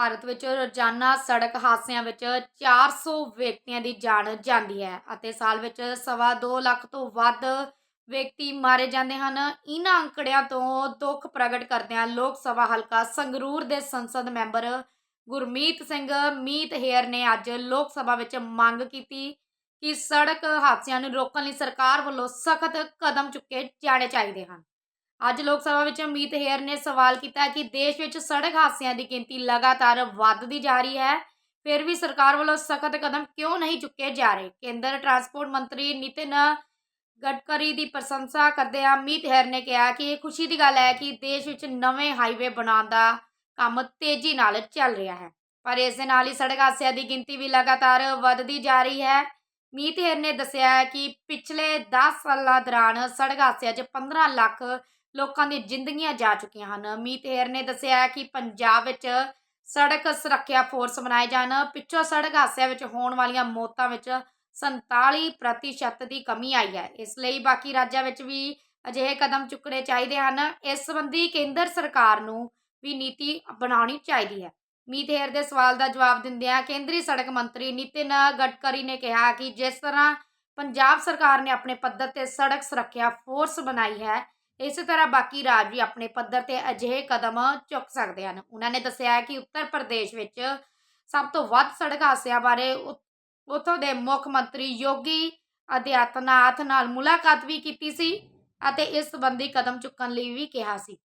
ਭਾਰਤ ਵਿੱਚ ਰੋਜ਼ਾਨਾ ਸੜਕ ਹਾਦਸਿਆਂ ਵਿੱਚ 400 ਵਿਅਕਤੀਆਂ ਦੀ ਜਾਨ ਜਾਂਦੀ ਹੈ ਅਤੇ ਸਾਲ ਵਿੱਚ ਸਵਾ ਦੋ ਲੱਖ ਤੋਂ ਵੱਧ ਵਿਅਕਤੀ ਮਾਰੇ ਜਾਂਦੇ ਹਨ। ਇਹਨਾਂ ਅੰਕੜਿਆਂ ਤੋਂ ਦੁੱਖ ਪ੍ਰਗਟ ਕਰਦਿਆਂ ਲੋਕ ਸਭਾ ਹਲਕਾ ਸੰਗਰੂਰ ਦੇ ਸੰਸਦ ਮੈਂਬਰ ਗੁਰਮੀਤ ਸਿੰਘ, ਮੀਤ ਹੇਅਰ ਨੇ ਅੱਜ ਲੋਕ ਸਭਾ ਵਿੱਚ ਮੰਗ ਕੀਤੀ ਕਿ ਸੜਕ ਹਾਦਸਿਆਂ ਨੂੰ ਰੋਕਣ ਲਈ ਸਰਕਾਰ ਵੱਲੋਂ ਸਖਤ ਕਦਮ ਚੁੱਕੇ ਜਾਣੇ ਚਾਹੀਦੇ ਹਨ। ਅੱਜ ਲੋਕ ਸਭਾ ਵਿੱਚ ਮੀਤ ਹੇਅਰ ਨੇ ਸਵਾਲ ਕੀਤਾ ਕਿ ਦੇਸ਼ ਵਿੱਚ ਸੜਕ ਹਾਦਸਿਆਂ ਦੀ ਗਿਣਤੀ ਲਗਾਤਾਰ ਵੱਧਦੀ ਜਾ ਰਹੀ ਹੈ, ਫਿਰ ਵੀ ਸਰਕਾਰ ਵੱਲੋਂ ਸਖਤ ਕਦਮ ਕਿਉਂ ਨਹੀਂ ਚੁੱਕੇ ਜਾ ਰਹੇ? ਕੇਂਦਰ ਟਰਾਂਸਪੋਰਟ ਮੰਤਰੀ ਨਿਤਿਨ ਗਡਕਰੀ ਦੀ ਪ੍ਰਸ਼ੰਸਾ ਕਰਦਿਆਂ ਮੀਤ ਹੇਰ ਨੇ ਕਿਹਾ ਕਿ ਇਹ ਖੁਸ਼ੀ ਦੀ ਗੱਲ ਹੈ ਕਿ ਦੇਸ਼ ਵਿੱਚ ਨਵੇਂ ਹਾਈਵੇ ਬਣਾਉਣ ਦਾ ਕੰਮ ਤੇਜ਼ੀ ਨਾਲ ਚੱਲ ਰਿਹਾ ਹੈ। ਪਰ ਇਸ ਦੇ ਨਾਲ ਹੀ ਸੜਕ ਹਾਦਸਿਆਂ ਦੀ ਗਿਣਤੀ ਵੀ ਲਗਾਤਾਰ ਵੱਧਦੀ ਜਾ ਰਹੀ ਹੈ। ਮੀਤ ਹੇਰ ਨੇ ਦੱਸਿਆ ਹੈ ਕਿ ਪਿਛਲੇ 10 ਸਾਲਾਂ ਦੌਰਾਨ ਸੜਕ ਹਾਦਸਿਆਂ 'ਚ 15 ਲੱਖ ਲੋਕਾਂ ਦੀ ਜ਼ਿੰਦਗੀਆਂ ਜਾ ਚੁੱਕੀਆਂ ਹਨ। ਮੀਤ ਹੇਅਰ ਨੇ ਦੱਸਿਆ ਹੈ ਕਿ ਪੰਜਾਬ ਵਿੱਚ ਸੜਕ ਸੁਰੱਖਿਆ ਫੋਰਸ ਬਣਾਏ ਜਾਣ। ਪਿੱਛੋਂ ਸੜਕ ਹਾਦਸਿਆਂ ਵਿੱਚ ਹੋਣ ਵਾਲੀਆਂ ਮੌਤਾਂ ਵਿੱਚ 47% ਦੀ ਕਮੀ ਆਈ ਹੈ। ਇਸ ਲਈ ਬਾਕੀ ਰਾਜਾਂ ਵਿੱਚ ਵੀ ਅਜਿਹੇ ਕਦਮ ਚੁੱਕਣੇ ਚਾਹੀਦੇ ਹਨ। ਇਸ ਸੰਬੰਧੀ ਕੇਂਦਰ ਸਰਕਾਰ ਨੂੰ ਵੀ ਨੀਤੀ ਬਣਾਉਣੀ ਚਾਹੀਦੀ ਹੈ। ਮੀਤ ਹੇਰ ਦੇ ਸਵਾਲ ਦਾ ਜਵਾਬ ਦਿੰਦਿਆਂ ਕੇਂਦਰੀ ਸੜਕ ਮੰਤਰੀ ਨਿਤਿਨ ਗਡਕਰੀ ਨੇ ਕਿਹਾ ਕਿ ਜਿਸ ਤਰ੍ਹਾਂ ਪੰਜਾਬ ਸਰਕਾਰ ਨੇ ਆਪਣੇ ਪੱਧਰ ਤੇ ਸੜਕ ਸੁਰੱਖਿਆ ਫੋਰਸ ਬਣਾਈ ਹੈ ਇਸੇ ਤਰ੍ਹਾਂ ਬਾਕੀ ਰਾਜ ਵੀ ਆਪਣੇ ਪੱਧਰ ਤੇ ਅਜਿਹੇ ਕਦਮ ਚੁੱਕ ਸਕਦੇ ਹਨ। ਉਹਨਾਂ ਨੇ ਦੱਸਿਆ ਹੈ ਕਿ ਉੱਤਰ ਪ੍ਰਦੇਸ਼ ਵਿੱਚ ਸਭ ਤੋਂ ਵੱਧ ਸੜਕ ਹਾਦਸਿਆਂ ਬਾਰੇ ਉ- ਉੱਥੋਂ ਦੇ ਮੁੱਖ ਮੰਤਰੀ ਯੋਗੀ ਆਦਿੱਤਿਆਨਾਥ ਨਾਲ ਮੁਲਾਕਾਤ ਵੀ ਕੀਤੀ ਸੀ ਅਤੇ ਇਸ ਸੰਬੰਧੀ ਕਦਮ ਚੁੱਕਣ ਲਈ ਵੀ ਕਿਹਾ ਸੀ।